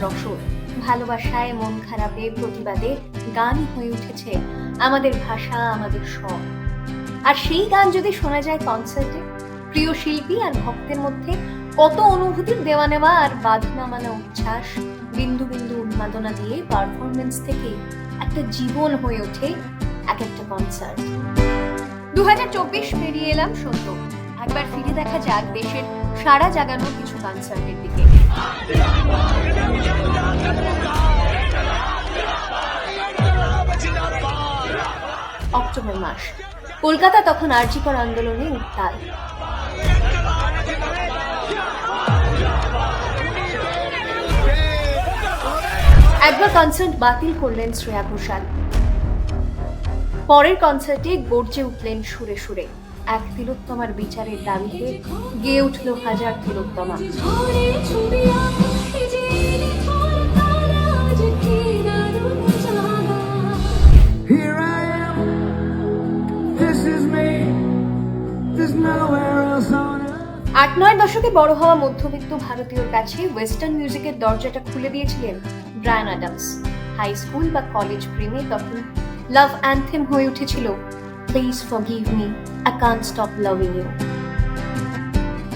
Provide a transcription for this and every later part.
যশোর ভালোবাসায় মন খারাপে প্রতিবাদে গান হয়ে উঠেছে আমাদের ভাষা, আমাদের স্বর। আর সেই গান যদি শোনা যায় কনসার্টে প্রিয় শিল্পী আর ভক্তের মধ্যে কত অনুভূতির দেওয়া নেওয়া আর বাঁধ নামানো উচ্ছ্বাস, বিন্দু বিন্দু উন্মাদনা দিয়ে পারফরমেন্স থেকে একটা জীবন হয়ে ওঠে এক একটা কনসার্ট দু হাজার চব্বিশ পেরিয়ে এলাম সত্য একবার ফিরে দেখা যাক দেশের সারা জাগানো কিছু কনসার্টের দিকে। অক্টোবর মাস। কলকাতা তখন আর্জিকর আন্দোলনে উত্তাল। একবার কনসার্ট বাতিল করলেন শ্রেয়া ঘোষাল। পরের কনসার্টে গর্জে উঠলেন সুরে সুরে। এক তিলোত্তমার বিচারের দাবিতে গেয়ে উঠল হাজার তিলোত্তমা. আট নয় দশকে বড় হওয়া মধ্যবিত্ত ভারতীয়র কাছে ওয়েস্টার্ন মিউজিকের দরজাটা খুলে দিয়েছিলেন ব্রায়ান অ্যাডামস হাই স্কুল বা কলেজ প্রেমে তখন লাভ অ্যান্থেম হয়ে উঠেছিল please forgive me I can't stop loving you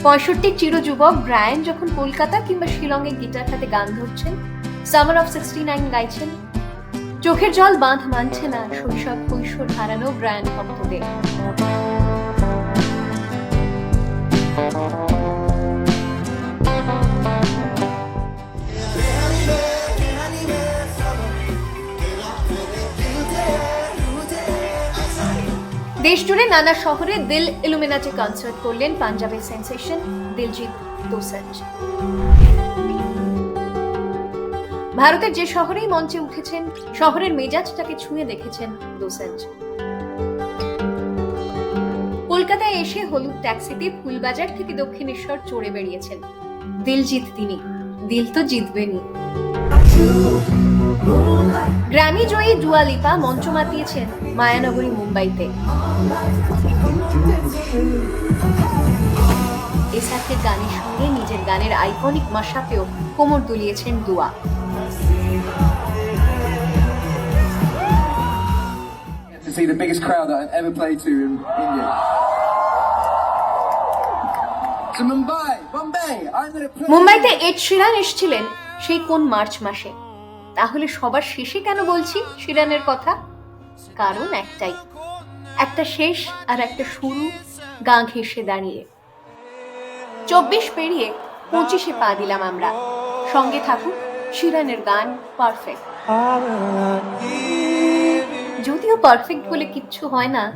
পঁয়ষট্টির চিরযুবক ব্রায়ান যখন কলকাতা কিংবা শিলংয়ে গিটার হাতে গান ধরছেন সামার অফ সিক্সটি নাইন গাইছেন, চোখের জল বাঁধ মানছে না শৈশব কৈশোর হারানো ব্রায়ান ভক্তদের। দেশ জুড়ে নানা শহরে দিল ইলুমিনাটি কনসার্ট করলেন পাঞ্জাবের সেন্সেশন দিলজিৎ দোসাঞ্জ। ভারতের যে শহরেই মঞ্চে উঠেছেন, শহরের মেজাজটাকে ছুঁয়ে দেখেছেন দোসাঞ্জ। কলকাতায় এসে হলুদ ট্যাক্সিতে ফুলবাজার থেকে দক্ষিণেশ্বর চড়ে বেরিয়েছেন দিলজিৎ তিনি। দিল তো জিতবেনই। গ্র্যামি জয়ী ডুয়া লিপা মঞ্চ মাতিয়েছেন মায়ানগরী মুম্বাইতে। এসাকের গানের সঙ্গে নিজের গানের আইকনিক মাসাতেও কোমর দুলিয়েছেন দুয়া see the biggest crowd that I've ever played to in India. মুম্বাইতে এড শিরান এসেছিলেন সেই কোন মার্চ মাসে? তাহলে সবার শেষে কেন বলছি শিরানের কথা? কারণ একটাই। একটা শেষ আর একটা শুরু গা ঘেঁষে দাঁড়িয়ে। চব্বিশ পেরিয়ে পঁচিশে পা দিলাম আমরা। সঙ্গে থাকুক শিরানের গান পারফেক্ট। যদিও পারফেক্ট বলে কিচ্ছু হয় না,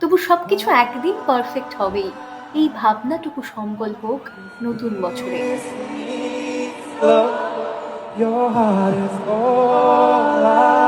তবু সবকিছু একদিন পারফেক্ট হবেই। এই ভাবনাটুকু সম্বল হোক নতুন বছরে। Your heart is all I